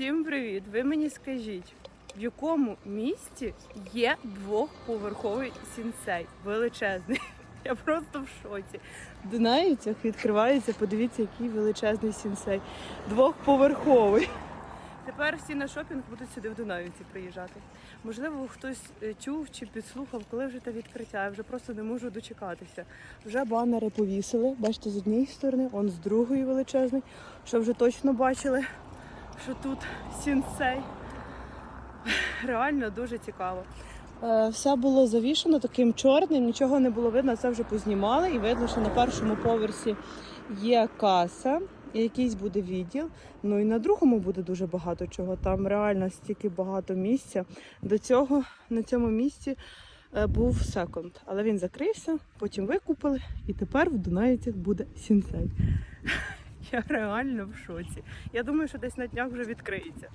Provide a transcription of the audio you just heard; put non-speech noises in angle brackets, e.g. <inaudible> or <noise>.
Всім привіт! Ви мені скажіть, в якому місті є двохповерховий сінцей? Величезний. <laughs> Я просто в шоці. В Дунаївцях відкривається, подивіться, який величезний сінцей. Двохповерховий. Тепер всі на шопінг будуть сюди в Дунаївці приїжджати. Можливо, хтось е, чув чи підслухав, коли вже те відкриття. Я вже просто не можу дочекатися. Вже банери повісили. Бачите, з однієї сторони, он з другої величезний. Що вже точно бачили, що тут сінцей. Реально дуже цікаво. Е, Все було завішено таким чорним, нічого не було видно, це вже познімали і видно, що на першому поверсі є каса, якийсь буде відділ. Ну і на другому буде дуже багато чого. Там реально стільки багато місця. До цього на цьому місці е, був секонд, але він закрився, потім викупили, і тепер в Дунаївцях буде сінцей. Я реально в шоці. Я думаю, що десь на днях вже відкриється.